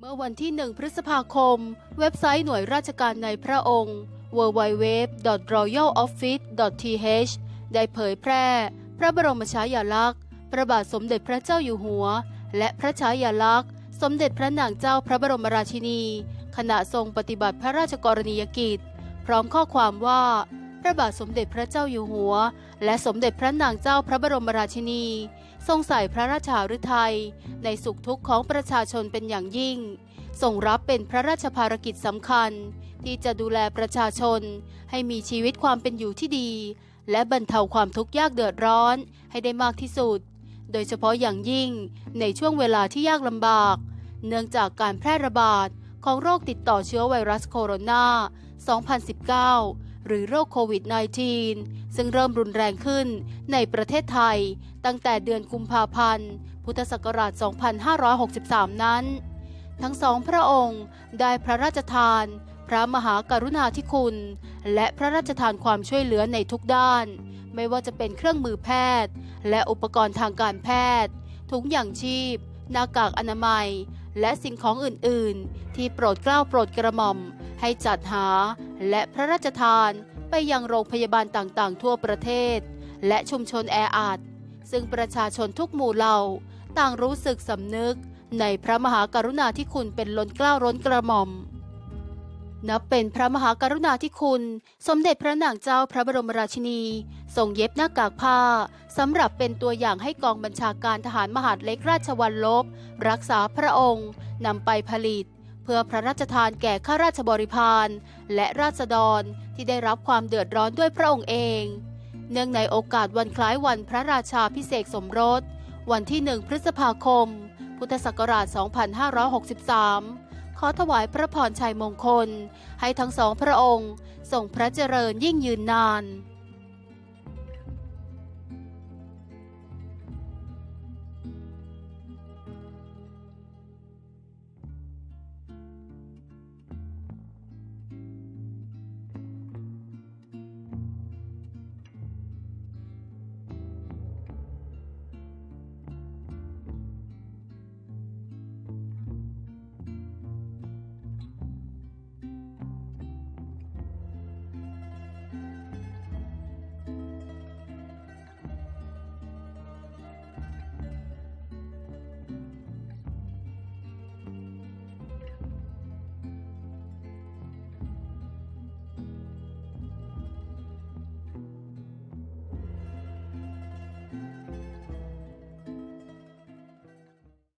เมื่อวันที่ 1 พฤษภาคม เว็บไซต์หน่วยราชการในพระองค์ www.royaloffice.th ได้เผยแพร่ พระบรมฉายาลักษณ์ พระบาทสมเด็จพระเจ้าอยู่หัว และพระฉายาลักษณ์ สมเด็จพระนางเจ้าพระบรมราชินี ขณะทรงปฏิบัติพระราชกรณียกิจ พร้อมข้อความว่า พระบาทสมเด็จพระเจ้าอยู่หัว และสมเด็จพระนางเจ้าพระบรมราชินี ทรงใส่พระราชาฤทัยในสุขทุกข์ของประชาชนเป็นอย่างยิ่งทรงรับเป็นพระราชภารกิจสำคัญ ที่จะดูแลประชาชน ให้มีชีวิตความเป็นอยู่ที่ดี และบรรเทาความทุกข์ยากเดือดร้อนให้ได้มากที่สุด โดยเฉพาะอย่างยิ่งในช่วงเวลาที่ยากลำบาก เนื่องจากการแพร่ระบาดของโรคติดต่อเชื้อไวรัสโคโรนา 2019 หรือโรคโควิด -19 ซึ่งเริ่มรุนแรงขึ้นในประเทศไทย ตั้งแต่เดือนกุมภาพันธ์ พุทธศักราช 2563 นั้น ทั้งสองพระองค์ได้พระราชทาน พระมหากรุณาธิคุณ และพระราชทานความช่วยเหลือในทุกด้าน ไม่ว่าจะเป็นเครื่องมือแพทย์ และอุปกรณ์ทางการแพทย์ ถุงยางชีพ หน้ากากอนามัย และสิ่งของอื่น ๆ ที่โปรดเกล้าโปรดกระหม่อมให้จัดหา และพระราชทานไปยังโรงพยาบาลต่างๆ ทั่วประเทศ และชุมชนแออัดซึ่งประชาชนทุกหมู่เหล่า ต่างรู้สึกสำนึกในพระมหากรุณาธิคุณเป็นล้นเกล้าล้นกระหม่อม นับเป็นพระมหากรุณาธิคุณ สมเด็จพระนางเจ้าพระบรมราชินีทรงเย็บหน้ากากผ้าสำหรับเป็นตัวอย่างให้กองบัญชาการทหารมหาดเล็กราชวัลลบ รักษาพระองค์นำไปผลิต พื่อพระราชทานแก่ข้าราชบริพารและราษฎรที่ได้รับความเดือดร้อนด้วยพระองค์เอง เนื่องในโอกาสวันคล้ายวันพระราชาพิเศษสมรส วันที่1พฤษภาคม พุทธศักราช 2563 ขอถวายพระพรชัยมงคล ให้ทั้งสองพระองค์ทรงพระเจริญยิ่งยืนนาน